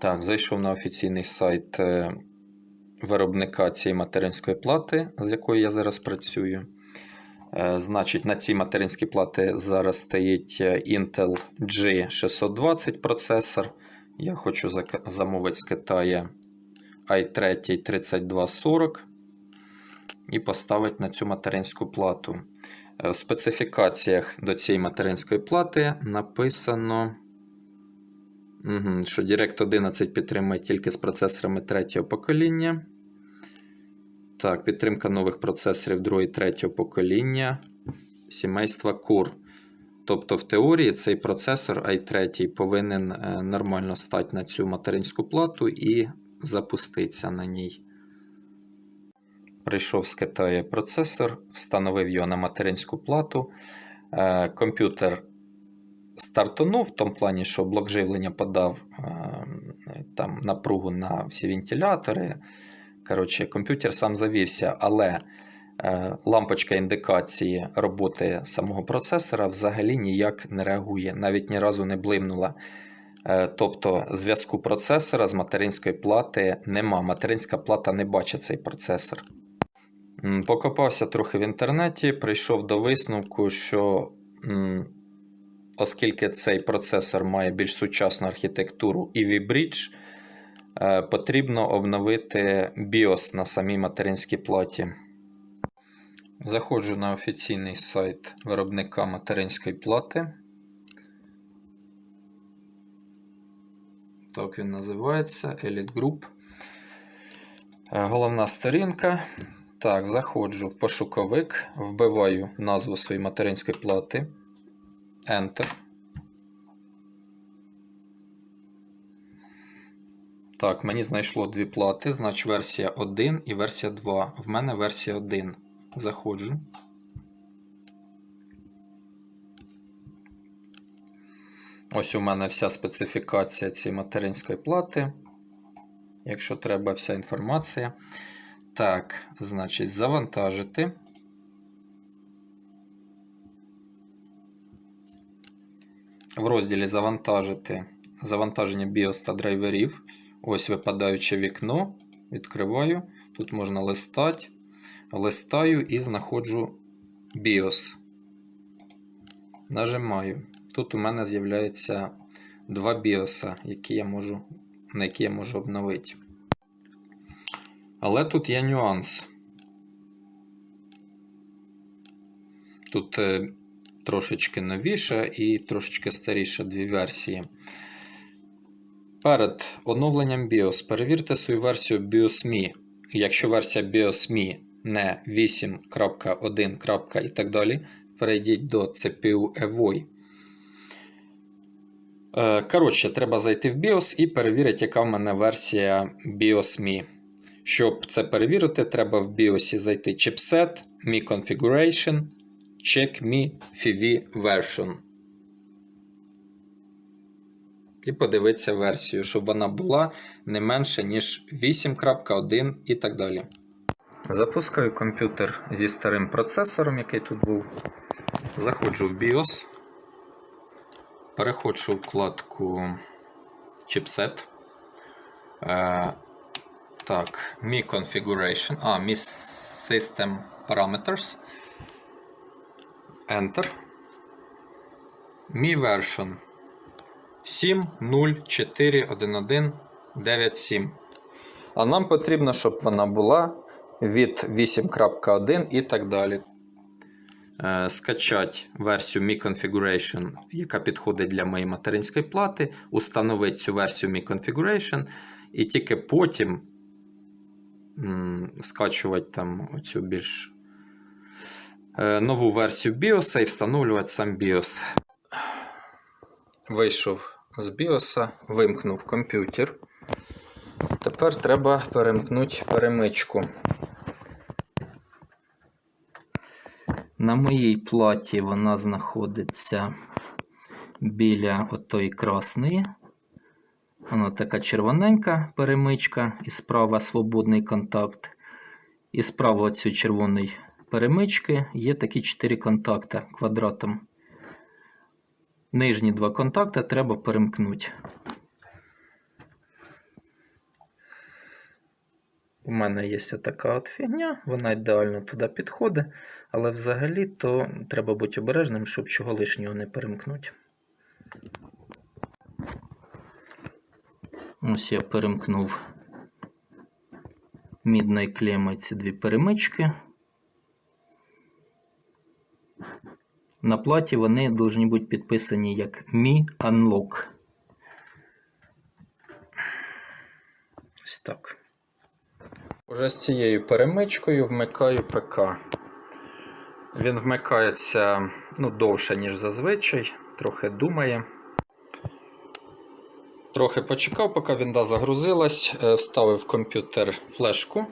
Так, зайшов на офіційний сайт е, виробника цієї материнської плати, з якою я зараз працюю. Е, Значить, на цій материнській платі зараз стоїть е, Intel G620 процесор. Я хочу замовити з Китаю i3 3240 і поставити на цю материнську плату. В специфікаціях до цієї материнської плати написано. Угу, що Direct 11 підтримує тільки з процесорами третього покоління. Так, підтримка нових процесорів другого і третього покоління сімейства Core. Тобто, в теорії цей процесор i3 повинен е, нормально стати на цю материнську плату і запуститися на ній. Прийшов з Китаю процесор, встановив його на материнську плату. Е, Комп'ютер стартанув в тому плані, що блок живлення подав е, там напругу на всі вентилятори. Коротше, комп'ютер сам завівся, але е, лампочка індикації роботи самого процесора взагалі ніяк не реагує, навіть ні разу не блимнула. Е, тобто зв'язку процесора з материнської плати нема. Материнська плата не бачить цей процесор. Покопався трохи в інтернеті, прийшов до висновку, що оскільки цей процесор має більш сучасну архітектуру EV Bridge, е, потрібно обновити BIOS на самій материнській платі. Заходжу на офіційний сайт виробника материнської плати. Так він називається Elite Group. Е, Головна сторінка. Так, заходжу в пошуковик, вбиваю назву своєї материнської плати. Enter. Так, мені знайшло дві плати, значить версія 1 і версія 2. В мене версія 1. Заходжу. Ось у мене вся специфікація цієї материнської плати. Якщо треба, вся інформація. Так, значить, завантажити. В розділі Завантажити завантаження BIOS та драйверів. Ось випадаюче вікно. Відкриваю. Тут можна листати. Листаю і знаходжу BIOS. Нажимаю. Тут у мене з'являється два BIOS, які я можу, на які я можу обновити. Але тут є нюанс. Тут е, трошечки новіше і трошечки старіше дві версії. Перед оновленням BIOS перевірте свою версію BIOS.me. Якщо версія BIOS.me не 8.1. і так далі, перейдіть до CPU EVOI. Е, Коротше, треба зайти в BIOS і перевірити, яка в мене версія BIOS.me. Щоб це перевірити, треба в BIOS зайти chipset, Me Configuration, Check Me FIV Version. І подивитися версію, щоб вона була не менше, ніж 8.1 і так далі. Запускаю комп'ютер зі старим процесором, який тут був. Заходжу в BIOS. Переходжу в вкладку Chipset. Е, так, Mi Configuration. А, Mi System Parameters. Enter. Mi Version 7.0.4.1.1.9.7. А нам потрібно, щоб вона була від 8.1 і так далі. Е, Скачати версію Mi Configuration, яка підходить для моєї материнської плати, установити цю версію Mi Configuration, і тільки потім скачувати там оцю більш нову версію BIOS і встановлювати сам BIOS. Вийшов з BIOS, вимкнув комп'ютер. Тепер треба перемкнути перемичку. На моїй платі вона знаходиться біля отої красної. Вона така червоненька перемичка, і справа свободний контакт. І справа цієї червоної перемички є такі 4 контакти квадратом. Нижні два контакти треба перемкнути. У мене є така от фігня, вона ідеально туди підходить, але взагалі то треба бути обережним, щоб чого лишнього не перемкнути. Ось я перемкнув мідною клемою ці дві перемички. На платі вони повинні бути підписані як Mi Unlock. Ось так. Уже з цією перемичкою вмикаю ПК. Він вмикається ну, довше, ніж зазвичай, трохи думає. Трохи почекав, поки вінда загрузилась, е, вставив в комп'ютер флешку.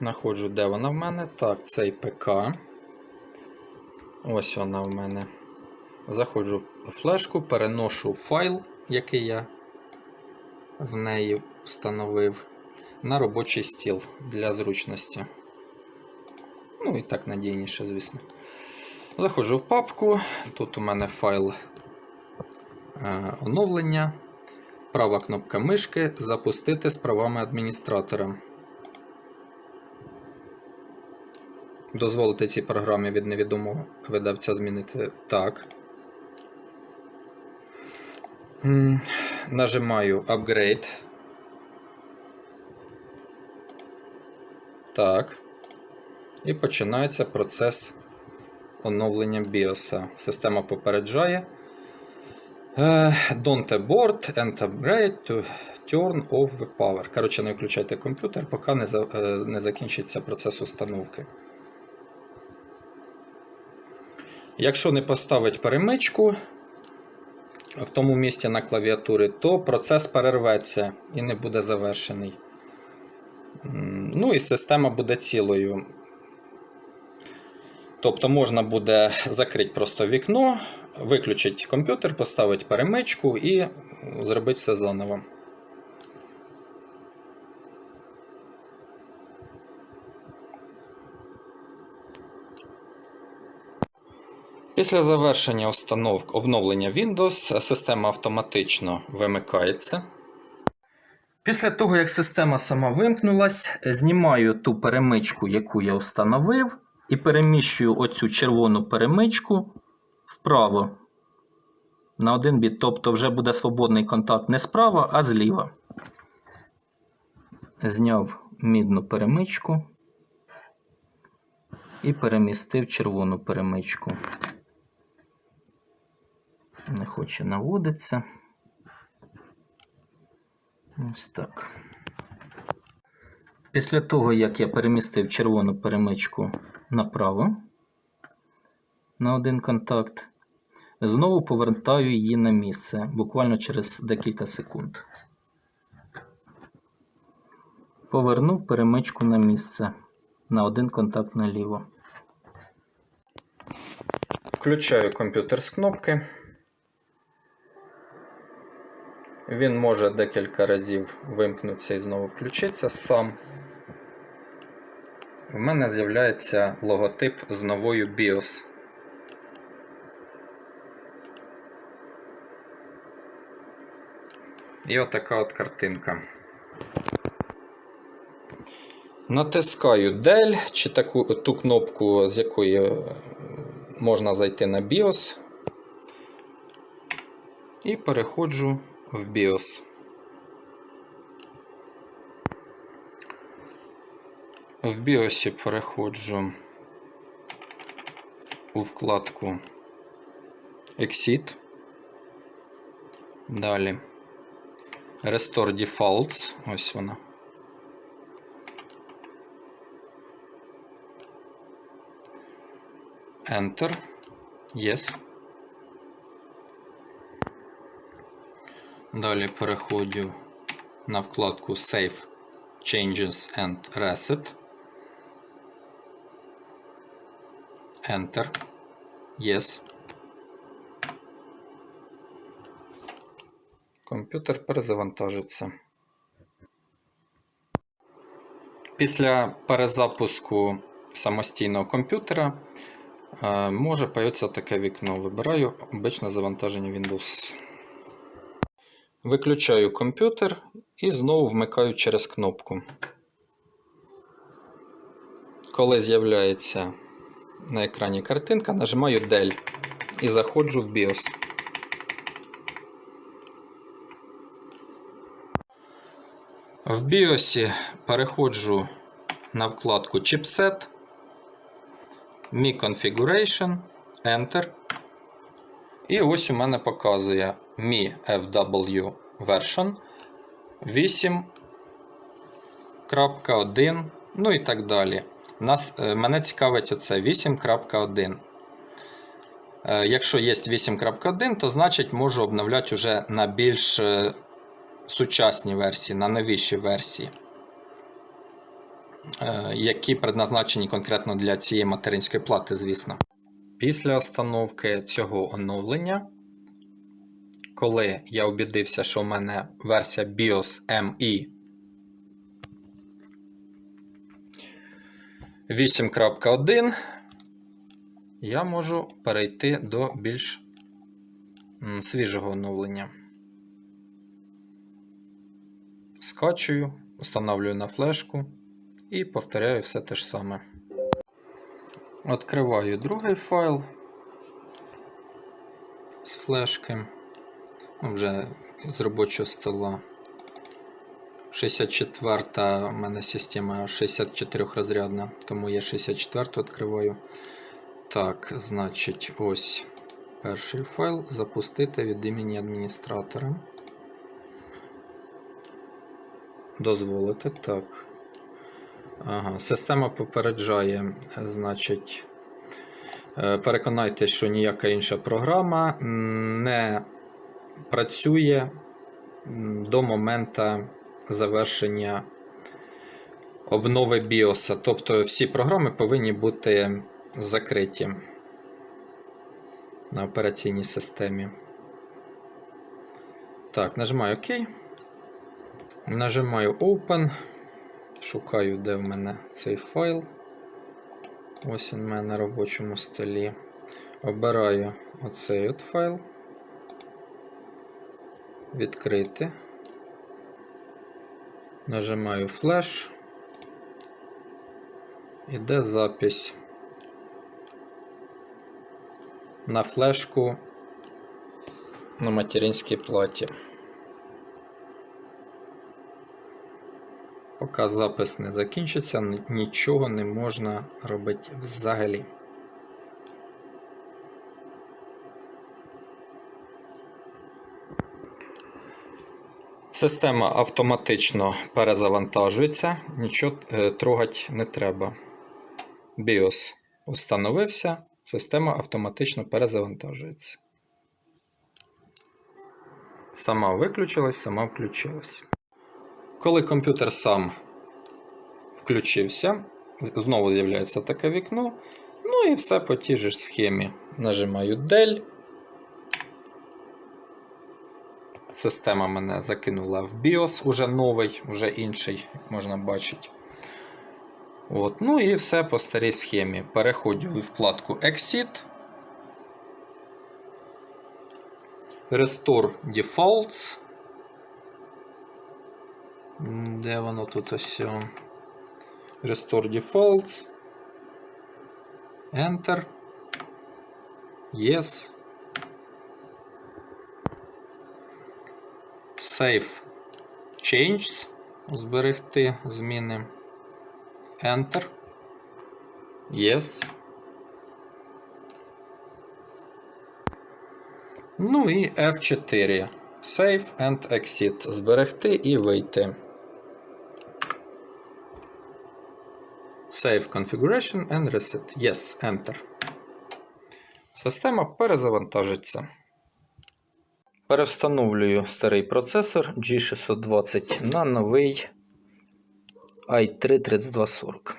Находжу, де вона в мене. Так, цей ПК. Ось вона в мене. Заходжу в флешку, переношу файл, який я в неї встановив, на робочий стіл для зручності. Ну і так надійніше, звісно. Заходжу в папку. Тут у мене файл е, оновлення. Права кнопка мишки запустити з правами адміністратора. Дозволити цій програмі від невідомого видавця змінити так. Нажимаю Upgrade. Так. І починається процес оновлення BIOS. Система попереджає. Е, Don't abort and upgrade to turn off the power. Коротше, не включайте комп'ютер, поки не, е, не закінчиться процес установки. Якщо не поставить перемичку в тому місці на клавіатурі, то процес перерветься і не буде завершений. Ну і система буде цілою. Тобто можна буде закрити просто вікно, виключити комп'ютер, поставити перемичку і зробити все заново. Після завершення установки обновлення Windows система автоматично вимикається. Після того, як система сама вимкнулась, знімаю ту перемичку, яку я встановив, і переміщую оцю червону перемичку вправо на один біт. Тобто вже буде свободний контакт не справа, а зліва. Зняв мідну перемичку і перемістив червону перемичку. Не хоче наводиться. Ось так. Після того, як я перемістив червону перемичку направо на один контакт, знову повертаю її на місце буквально через декілька секунд. Повернув перемичку на місце на один контакт наліво. Включаю комп'ютер з кнопки. Він може декілька разів вимкнутися і знову включитися сам. В мене з'являється логотип з новою BIOS. І отака от картинка. Натискаю Del чи таку, ту кнопку, з якої е, можна зайти на BIOS. І переходжу в BIOS. В BIOS переходжу у вкладку Exit. Далі Restore Defaults. Ось вона. Enter. Yes. Далі переходжу на вкладку Save Changes and Reset. Enter. Yes. Комп'ютер перезавантажиться. Після перезапуску самостійного комп'ютера е, може появитися таке вікно. Вибираю обичне завантаження Windows. Виключаю комп'ютер і знову вмикаю через кнопку. Коли з'являється на екрані картинка, нажимаю Del і заходжу в BIOS. В BIOS переходжу на вкладку Chipset, Mi Configuration, Enter. І ось у мене показує Mi FW version 8.1, ну і так далі. Нас, е, мене цікавить оце 8.1. Е, Якщо є 8.1, то значить можу обновляти вже на більш е, сучасні версії, на новіші версії, які предназначені конкретно для цієї материнської плати, звісно. Після установки цього оновлення, коли я убідився, що в мене версія BIOS ME 8.1, я можу перейти до більш свіжого оновлення. Скачую, встановлюю на флешку і повторяю все те ж саме. Откриваю другий файл з флешки, вже з робочого стола. 64 у мене система 64 розрядна, тому я 64 відкриваю. Так, значить, ось перший файл запустити від імені адміністратора. Дозволити, так. Ага, система попереджає, значить, е, переконайтеся, що ніяка інша програма не працює до моменту завершення обнови BIOS. Тобто всі програми повинні бути закриті на операційній системі. Так, нажимаю ОК. Нажимаю Open. Шукаю, де в мене цей файл. Ось він в мене на робочому столі. Обираю оцей от файл. Відкрити. Нажимаю Flash. Іде запись на флешку на материнській платі. Поки запис не закінчиться, нічого не можна робити взагалі. Система автоматично перезавантажується, нічого е, трогати не треба. BIOS установився, система автоматично перезавантажується. Сама виключилась, сама включилась. Коли комп'ютер сам включився, знову з'являється таке вікно. Ну і все по тій же схемі. Нажимаю Del. Система мене закинула в BIOS, уже новий, уже інший, як можна бачити. От. Ну і все по старій схемі. Переходжу в вкладку Exit. Restore Defaults. Де воно тут ось? Restore Defaults. Enter. Yes. Save Changes. Зберегти зміни. Enter. Yes. Ну і F4. Save and Exit. Зберегти і вийти. Save Configuration and Reset. Yes, Enter. Система перезавантажиться. Перевстановлюю старий процесор G620 на новий i3-3240.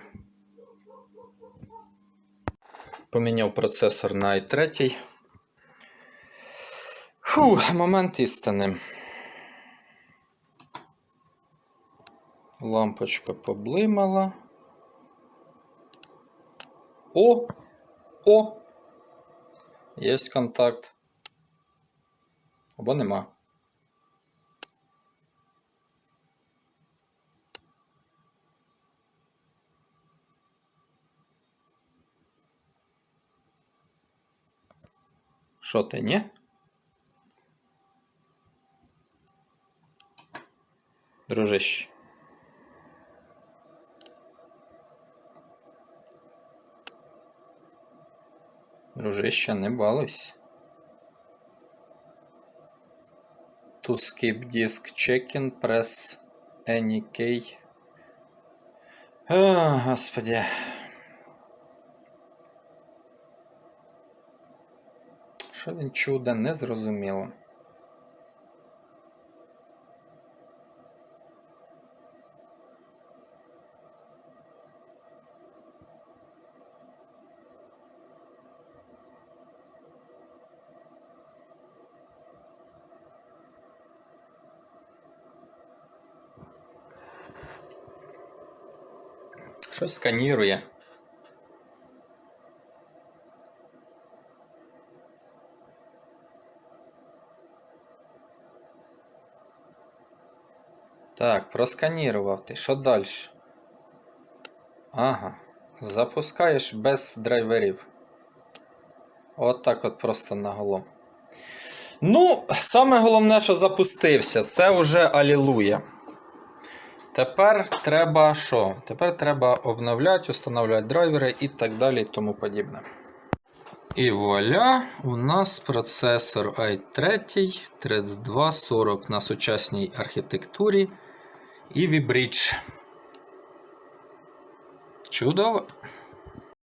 Поміняв процесор на i3. Фу, момент істини. Лампочка поблимала. О! О! Є контакт або нема. Що ти ні? Дружище. Дружище, не балуйся. To skip disk checking, press any key. О, господи. Що він чудо, не зрозуміло. Щось сканірує. Так, просканірував ти. Що далі? Ага. Запускаєш без драйверів. От так от просто наголом. Ну, саме головне, що запустився, це вже алілуя. Тепер треба що? Тепер треба обновляти, встановлювати драйвери і так далі і тому подібне. І вуаля, у нас процесор i3 3240 на сучасній архітектурі і Vbridge. Чудово!